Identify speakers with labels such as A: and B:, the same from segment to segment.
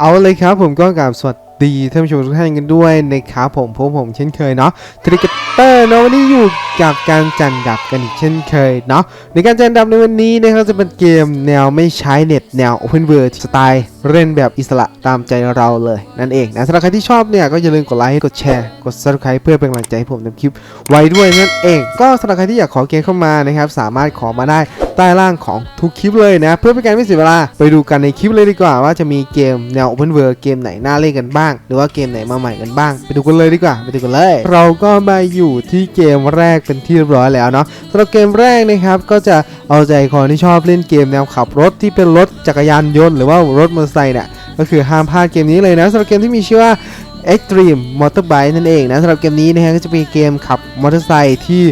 A: เอาเลยครับผมก็กราบสวัสดีท่านผู้ชมทุกท่านกันด้วยนะครับผมพบผมเช่นเคยเนาะทริกเตอร์เนาะวันนี้อยู่กับการจันดับกันอีกเช่นเคยเนาะในการจันดับในวันนี้นะครับจะเป็นเกมแนวไม่ใช้เน็ตแนว Open World สไตล์เล่นแบบอิสระตามใจเราเลยนั่นเองนะสำหรับใครที่ชอบเนี่ยก็อย่าลืมกดไลค์กดแชร์กด subscribe เพื่อเป็นกำลังใจให้ผมทำคลิปไว้ด้วยนั่นเอง ก็สำหรับใครที่อยากขอเกมเข้ามานะครับสามารถขอมาได้ ใต้ล่างของทุกคลิปเลยนะ เพื่อเป็นการไม่เสียเวลาไปดูกันในคลิปเลยดีกว่า ว่าจะมีเกมแนว Open World เกมไหนน่าเล่นกันบ้าง หรือว่าเกมไหนมาใหม่กันบ้าง ไปดูกันเลยดีกว่าไปดูกันเลย เราก็มาอยู่ที่เกมแรกเป็นที่เรียบร้อยแล้วเนาะสำหรับเกมแรกนะครับก็จะเอาใจคนที่ชอบเล่นเกมแนวขับรถที่เป็นรถจักรยานยนต์หรือว่ารถมอเตอร์ไซค์เนี่ยก็คือห้ามพลาดเกมนี้เลยนะสำหรับเกมที่มีชื่อว่า Extreme Motorbike นั่นเองนะสำหรับเกมนี้นะฮะก็จะเป็นเกมขับมอเตอร์ไซค์ที่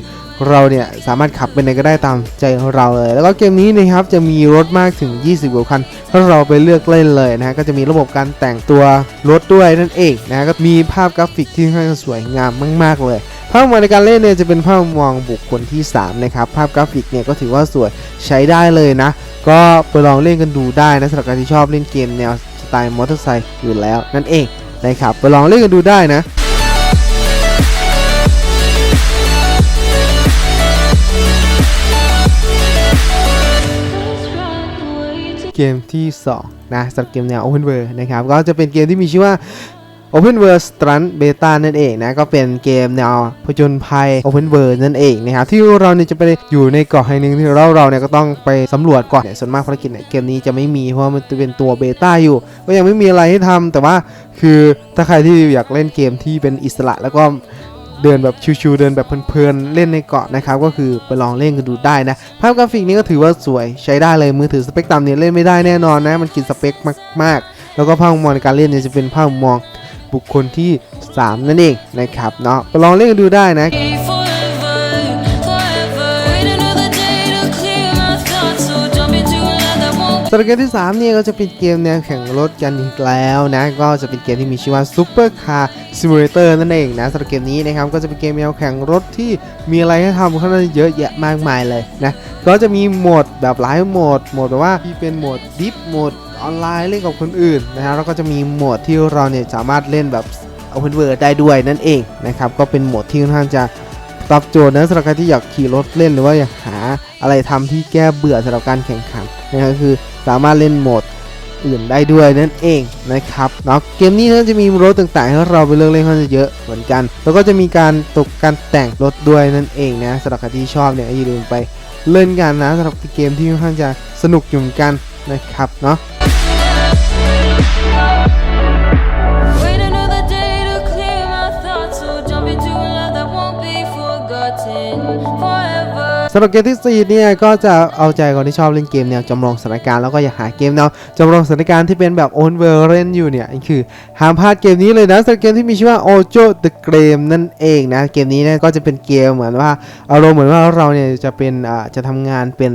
A: เราเนี่ยสามารถขับไปไหนก็ได้ตามใจของเราเลย แล้วก็เกมนี้นะครับจะมีรถมากถึง 20กว่าคันถ้าเราไปเลือกเล่นเลยนะฮะก็จะมีระบบการแต่งตัวรถด้วยนั่นเองนะฮะก็มีภาพกราฟิกที่ค่อนข้างสวยงามมาก ๆ เลยภาพมองในการเล่นเนี่ยจะเป็นภาพมองบุคคลที่ 3 นะครับ ภาพกราฟิกเนี่ยก็ถือว่าสวยใช้ได้เลยนะ ก็ไปลองเล่นกันดูได้นะสำหรับใครที่ชอบเล่นเกมแนวสไตล์มอเตอร์ไซค์อยู่แล้วนั่นเองนะครับไปลองเล่นกันดูได้นะ เกมที่ 2 นะสำหรับเกมแนว Open World นะครับ ก็จะเป็นเกมที่มีชื่อว่า Open World Stunt Beta นั่นเองนะ ก็เป็นเกมแนวผจญภัย Open World นั่นเองนะครับ ที่เราเนี่ยจะไปอยู่ในเกาะแห่งหนึ่งที่เราเราเนี่ยก็ต้องไปสำรวจเกาะเนี่ยส่วนมากภารกิจเนี่ยเกมนี้จะไม่มีเพราะมันเป็นตัวเบต้าอยู่ ก็ยังไม่มีอะไรให้ทำแต่ว่าคือถ้าใครที่อยากเล่นเกมที่เป็นอิสระแล้วก็ เดินแบบชิวๆเดินแบบเพลินๆเล่นในเกาะนะครับก็คือไปลองเล่นกันดูได้นะ ภาพกราฟิกนี้ก็ถือว่าสวยใช้ได้เลยมือถือสเปคต่ำเนี่ยเล่นไม่ได้แน่นอนนะมันกินสเปคมากๆ แล้วก็ภาพมุมมองในการเล่นเนี่ยจะเป็นภาพมุมมองบุคคลที่ 3 นั่นเองนะครับเนาะไปลองเล่นกันดูได้นะ สำหรับเกมที่3เนี่ยก็จะเป็นเกมแนวแข่งรถกันอีกแล้วนะก็จะเป็นเกมที่มีชื่อว่า Super Car Simulator นั่นเองนะสำหรับเกมนี้นะครับก็จะเป็นเกมแนวแข่งรถที่มีอะไรให้ทำค่อนข้างเยอะแยะมากมายเลยนะก็จะมีโหมดแบบหลายโหมดโหมดแบบว่าที่เป็นโหมดดิฟโหมดออนไลน์เล่นกับคนอื่นนะฮะแล้วก็จะมีโหมดที่เราเนี่ยสามารถเล่นแบบ Open World ได้ด้วยนั่นเองนะครับก็เป็นโหมดที่ค่อนข้างจะตอบโจทย์นะสำหรับใครที่อยากขี่รถเล่นหรือว่าอยากหาอะไรทำที่แก้เบื่อสำหรับการแข่งขันนะครับคือ สามารถเล่นโหมดอื่นได้ด้วยนั่นเองนะครับเนาะเกมนี้นะจะมีรถต่างๆให้เราไปเลือกเล่นค่อนข้างเยอะเหมือนกัน แล้วก็จะมีการตกการแต่งรถด้วยนั่นเองนะสำหรับใครที่ชอบเนี่ยอย่าลืมไปเล่นกันนะสำหรับเกมที่ค่อนข้างจะสนุกอยู่เหมือนกันนะครับเนาะ สำหรับเกมที่ 4 เนี่ยก็จะเอาใจคนที่ชอบเล่นเกมแนวจำลองสถานการณ์แล้วก็อยากหาเกมแนวจำลองสถานการณ์ที่เป็นแบบโอนเวอร์เล่นอยู่เนี่ยคือห้ามพลาดเกมนี้เลยนะสำหรับเกมที่มีชื่อว่า Ojo the Game นั่นเองนะเกมนี้เนี่ยก็จะเป็นเกมเหมือนว่าอารมณ์เหมือนว่าเราเนี่ยจะเป็นอ่าจะทำงานเป็น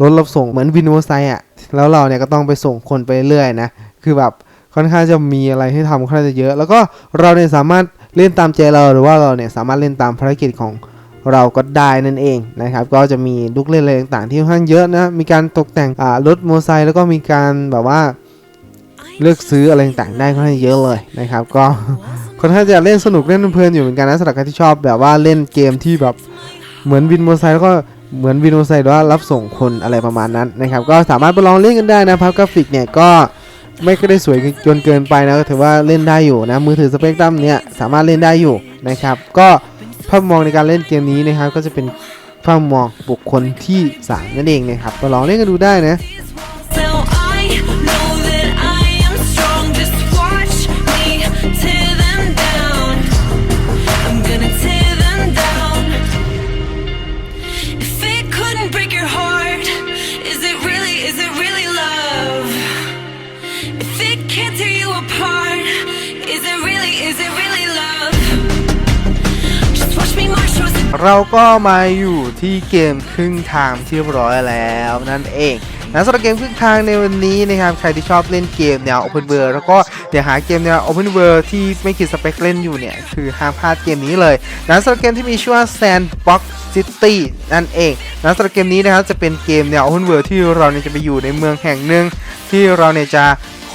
A: รถรับส่งเหมือนวินโมไซอะแล้วเราเนี่ยก็ต้องไปส่งคนไปเรื่อยนะคือแบบค่อนข้างจะมีอะไรให้ทำค่อนข้างจะเยอะ แล้วก็เราเนี่ยสามารถเล่นตามใจเราหรือว่าเราเนี่ยสามารถเล่นตามภารกิจของ เราก็ได้นั่นเองนะครับ ก็จะมีลูกเล่นอะไรต่างๆที่ค่อนข้างเยอะนะ มีการตกแต่งรถมอเตอร์ไซค์แล้วก็มีการแบบว่าเลือกซื้ออะไรต่างๆได้ค่อนข้างเยอะเลยนะครับ ก็ค่อนข้างจะเล่นสนุกเล่นเพลินอยู่เหมือนกันนะสำหรับใครที่ชอบแบบว่าเล่นเกมที่แบบเหมือนวินมอเตอร์ไซค์แล้วก็เหมือนวินมอเตอร์ไซค์หรือว่ารับส่งคนอะไรประมาณนั้นนะครับ ก็สามารถไปลองเล่นกันได้นะภาพกราฟิกเนี่ยก็ไม่ก็ได้สวยจนเกินไปนะก็ถือว่าเล่นได้อยู่นะมือถือสเปกตรัมเนี่ยสามารถเล่นได้อยู่นะครับ ก็ ภาพมองในการเล่นเกมนี้นะครับ ก็จะเป็นภาพมองบุคคลที่สามนั่นเองนะครับไปลองเล่นกันดูได้นะ
B: Now
A: เราก็มาอยู่ที่เกมครึ่งทางที่เรียบร้อยแล้วนั่นเองนะสำหรับเกมครึ่งทางในวันนี้นะครับใครที่ชอบเล่นเกมแนว Open World แล้วก็อยากหาเกมแนว Open World ที่ไม่ขีดสเปคเล่นอยู่เนี่ย คือห้ามพลาดเกมนี้เลยนะสำหรับเกมที่มีชื่อว่า Sandbox City นั่นเองนะสำหรับเกมนี้นะครับจะเป็นเกมแนว Open World ที่เราเนี่ยจะไปอยู่ในเมืองแห่งหนึ่งที่เราเนี่ยจะ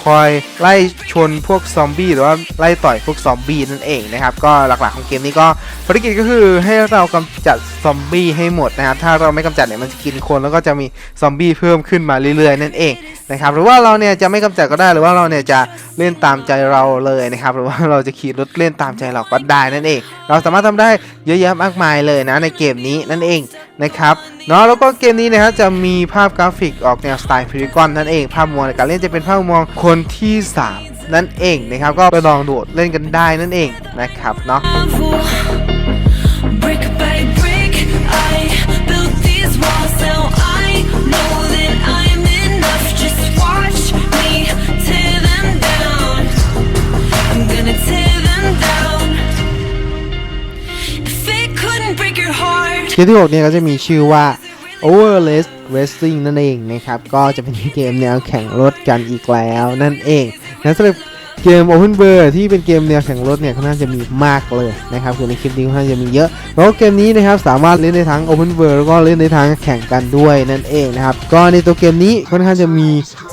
A: คอยไล่ชนพวกซอมบี้หรือว่าไล่ต่อยพวกซอมบี้นั่นเองนะครับก็หลักๆของเกมนี้ก็ภารกิจก็คือให้เรากำจัดซอมบี้ให้หมดนะครับถ้าเราไม่กำจัดเนี่ยมันจะกินคนแล้วก็จะมีซอมบี้เพิ่มขึ้นมาเรื่อยๆนั่นเองนะครับหรือว่าเราเนี่ยจะไม่กำจัดก็ได้หรือว่าเราเนี่ยจะเล่นตามใจเราเลยนะครับหรือว่าเราจะขี่รถเล่นตามใจเราก็ได้นั่นเอง เราสามารถทำได้ เยอะแยะมากมายเลยนะในเกมนี้นั่นเองนะครับเนาะแล้วก็เกมนี้นะครับจะมีภาพกราฟิกออกแนวสไตล์พิริกอนนั่นเองภาพมุมมองในการเล่นจะเป็นภาพมุมมองคนที่ 3 นั่นเองนะครับก็ไปลองโดดเล่นกันได้นั่นเองนะครับเนาะ เกมที่ 6 เนี่ยก็จะมีชื่อว่า Overless Racing นั่นเองนะครับ ก็จะเป็นเกมแนวแข่งรถกันอีกแล้วนั่นเองนะสำหรับ เกม Open World ที่เป็นเกมแนวแข่งรถเนี่ยค่อนข้างจะมีมากเลยนะครับคือในคลิปนี้ค่อนข้างจะมีเยอะแล้วเกมนี้นะครับสามารถเล่นได้ทั้ง Open World แล้วก็เล่นได้ทั้งแข่งกันด้วยนั่นเองนะครับก็ในตัวเกมนี้ค่อนข้างจะมี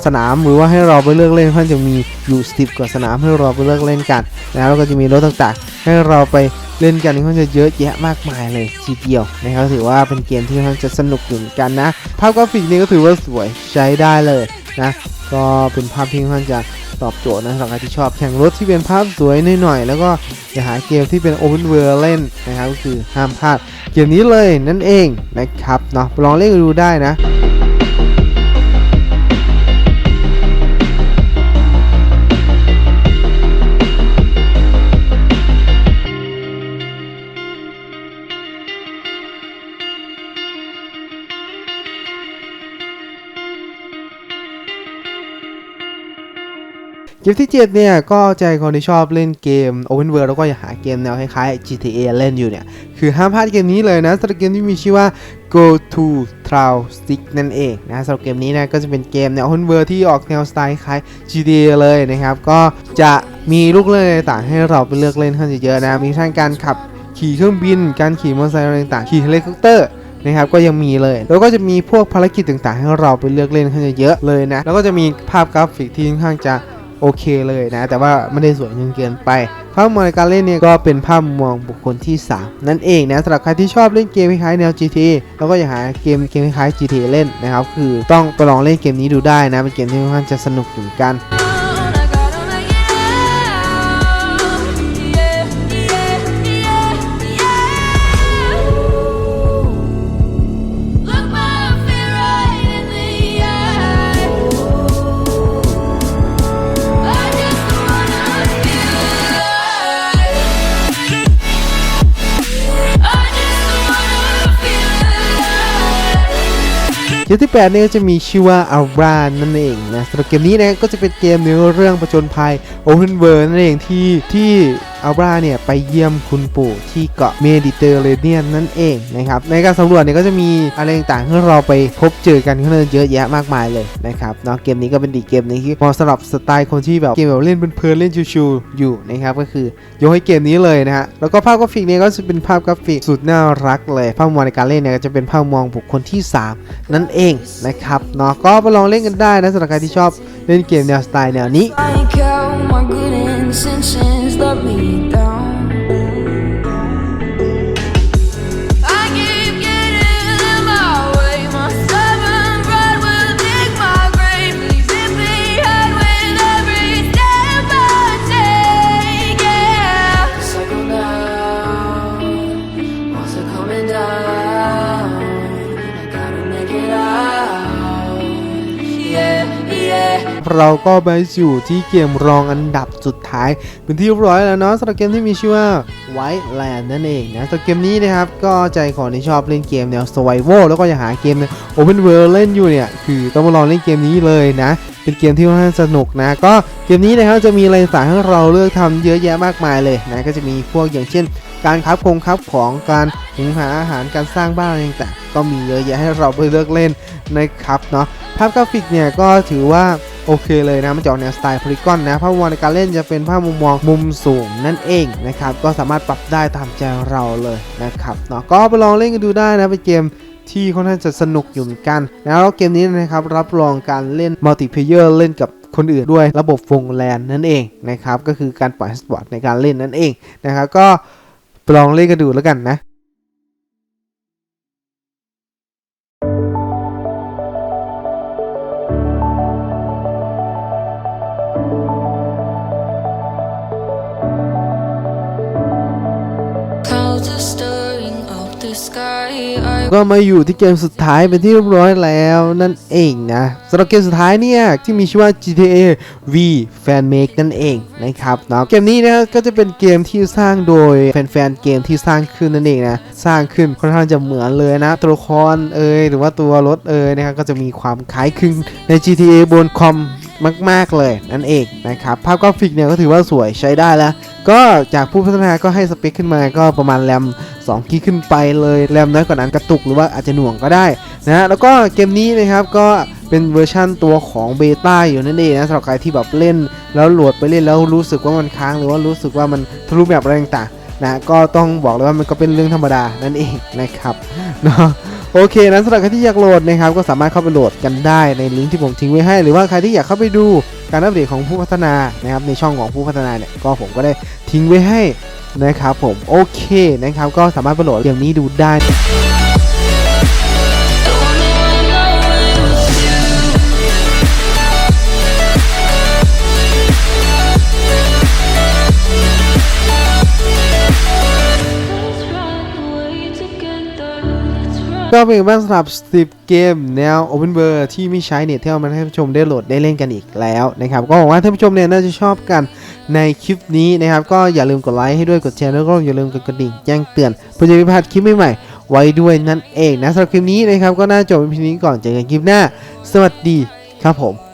A: สนามหรือว่าให้เราไปเลือกเล่นค่อนข้างจะมีอยู่10กว่าสนามให้เราไปเลือกเล่นกันนะแล้วก็จะมีรถต่างๆ ให้เราไปเล่นกันค่อนข้างจะเยอะแยะมากมายเลยทีเดียวนะครับถือว่าเป็นเกมที่ค่อนข้างจะสนุกอยู่กันนะภาพกราฟิกนี่ก็ถือว่าสวยใช้ได้เลยนะก็เป็นภาพที่ค่อนข้างจะ ตอบโจทย์นะสำหรับใครที่ชอบแข่งรถที่เป็นภาพสวยหน่อยๆแล้วก็จะหาเกมที่เป็น Open World เล่นนะครับก็คือห้ามพลาดเกมนี้เลยนั่นเองนะครับเนาะลองเล่นดูได้นะ เกมที่ 7 เนี่ย ก็ใจคนที่ชอบเล่นเกม Open World แล้วก็อยากหาเกมแนวคล้ายๆ GTA เล่นอยู่เนี่ย คือห้ามพลาดเกมนี้เลยนะสำหรับเกมที่มีชื่อว่า Go to Trial Stick นั่นเองนะสำหรับเกมนี้นะก็จะเป็นเกมแนว Open World ที่ออกแนวสไตล์คล้าย GTA เลยนะครับ ก็จะมีลูกเล่นต่างๆให้เราไปเลือกเล่นค่อนเยอะๆนะ มีทั้งการขับขี่เครื่องบิน การขี่มอเตอร์ไซค์อะไรต่างๆขี่เฮลิคอปเตอร์นะครับก็ยังมีเลย แล้วก็จะมีพวกภารกิจต่างๆ ให้เราไปเลือกเล่นค่อนเยอะเลยนะ แล้วก็จะมีภาพกราฟิกที่ค่อนข้างจะ โอเคเลยนะ แต่ว่าไม่ได้สวยจนเกินไป ภาพมองในการเล่นเนี่ยก็เป็นภาพมองบุคคลที่ 3 นั่นเองนะสำหรับใครที่ชอบเล่นเกมคล้ายแนว GTA แล้วก็อยากหาเกมเกมคล้าย GTA เล่นนะครับ คือต้องไปลองเล่นเกมนี้ดูได้นะ เป็นเกมที่ค่อนข้างจะสนุกอยู่เหมือนกัน มที่8เนี่ยก็จะมีชื่อว่า a r a นั่นเองนะสำหรับเกมนี้นะก็จะเป็นเกมเนื้อเรื่องประจนภัย Open World นั่นเองที่ที่ อัลบราเนี่ยไปเยี่ยมคุณปู่ที่เกาะเมดิเตอร์เรเนียนนั่นเองนะครับในการสำรวจเนี่ยก็จะมีอะไรต่างๆให้เราไปพบเจอกันข้างเยอะแยะมากมายเลยนะครับเนาะเกมนี้ก็เป็นอีเกมนึงที่เหมาะสำหรับสไตล์คนที่แบบเกมแบบเล่นเพลินเล่นชิวๆอยู่นะครับก็คือยกให้เกมนี้เลยนะฮะแล้วก็ภาพกราฟิกเนี่ยก็จะเป็นภาพกราฟิกสุดน่ารักเลยภาพมุมมองในการเล่นเนี่ยก็จะเป็นภาพมุมมองบุคคลที่ 3 นั่นเองนะครับเนาะก็ไปลองเล่นกันได้นะสำหรับใครที่ชอบเล่นเกมแนวสไตล์แนวนี้
B: since the down.
A: เราก็ไปอยู่ที่เกมรองอันดับสุดท้าย เป็นที่เรียบร้อยแล้วเนาะสำหรับเกมที่มีชื่อว่า White Land นั่นเองนะสำหรับเกมนี้นะครับ ก็ใจของที่ชอบเล่นเกมแนว Survival แล้วก็อยากหาเกมแนว Open World เล่นอยู่เนี่ย คือต้องมาลองเล่นเกมนี้เลยนะ เป็นเกมที่ค่อนข้างสนุกนะ ก็เกมนี้นะครับจะมีอะไรต่างให้เราเลือกทำเยอะแยะมากมายเลยนะก็จะมีพวกอย่างเช่น การคับคงคับของการหุงหาอาหารการสร้างบ้านอะไรต่างก็มีเยอะแยะให้เราไปเลือกเล่นนะครับเนาะภาพกราฟิกเนี่ยก็ถือว่า โอเคเลยนะมันจะออกแนวสไตล์พลีกอนนะภาพมุมมองในการเล่นจะเป็นภาพมุมมองมุมสูงนั่นเองนะครับก็สามารถปรับได้ตามใจเราเลยนะครับเนาะก็ไปลองเล่นกันดูได้นะเป็นเกมที่ค่อนข้างจะสนุกอยู่เหมือนกันแล้วเกมนี้นะครับรับรองการเล่นมัลติเพเยอร์เล่นกับคนอื่นด้วยระบบวงแลนนั่นเองนะครับก็คือการปล่อยสปอร์ตในการเล่นนั่นเองนะครับก็ลองเล่นกันดูแล้วกันนะ ก็มาอยู่ที่เกมสุดท้ายเป็นที่เรียบร้อยแล้วนั่นเองนะสำหรับเกมสุดท้ายเนี่ยที่มีชื่อว่า GTA V Fan Make นั่นเองนะครับเนาะเกมนี้นะก็จะเป็นเกมที่สร้างโดยแฟนๆเกมที่สร้างขึ้นนั่นเองนะสร้างขึ้นค่อนข้างจะเหมือนเลยนะตัวละครเอยหรือว่าตัวรถเอยนะครับก็จะมีความคล้ายคลึงใน GTA บนคอม มาก ๆ เลยนั่นเองนะครับ ภาพกราฟิกเนี่ยก็ถือว่าสวยใช้ได้แล้ว ก็จากผู้พัฒนาก็ให้สเปคขึ้นมาก็ประมาณแรม2กิกขึ้นไปเลยแรมน้อยกว่านั้นกระตุกหรือว่าอาจจะหน่วงก็ได้นะแล้วก็เกมนี้นะครับก็เป็นเวอร์ชั่นตัวของเบต้าอยู่นั่นเองนะสำหรับใครที่แบบเล่น แล้วโหลดไปเล่นแล้วรู้สึกว่ามันค้างหรือว่ารู้สึกว่ามันทะลุแบบอะไรต่างๆนะก็ต้องบอกเลยว่ามันก็เป็นเรื่องธรรมดานั่นเองนะครับเนาะ โอเคนั้นสำหรับใครที่อยากโหลดนะครับ ก็สามารถเข้าไปโหลดกันได้ในลิงก์ที่ผมทิ้งไว้ให้ หรือว่าใครที่อยากเข้าไปดูการอัปเดตของผู้พัฒนานะครับในช่องของผู้พัฒนาเนี่ยก็ผมก็ได้ทิ้งไว้ให้นะครับผมโอเคนะครับก็สามารถไปโหลดเกมนี้ดูได้ ก็เป็นบ้างสำหรับสติปเกมแนว Open World ที่ไม่ใช้เน็ตเที่เอามาให้ท่านผู้ชมได้โหลดได้เล่นกันอีกแล้วนะครับก็หวังว่าท่านผู้ชมเนี่ยน่าจะชอบกันในคลิปนี้นะครับก็อย่าลืมกดไลค์ให้ด้วยกดแชร์แล้วก็อย่าลืมกดกระดิ่งแจ้งเตือนเพื่อจะไม่พลาดคลิปใหม่ๆไว้ด้วยนั่นเองนะสำหรับคลิปนี้นะครับก็น่าจบเป็นเพียงนี้ก่อนเจอกันคลิปหน้า สวัสดีครับผม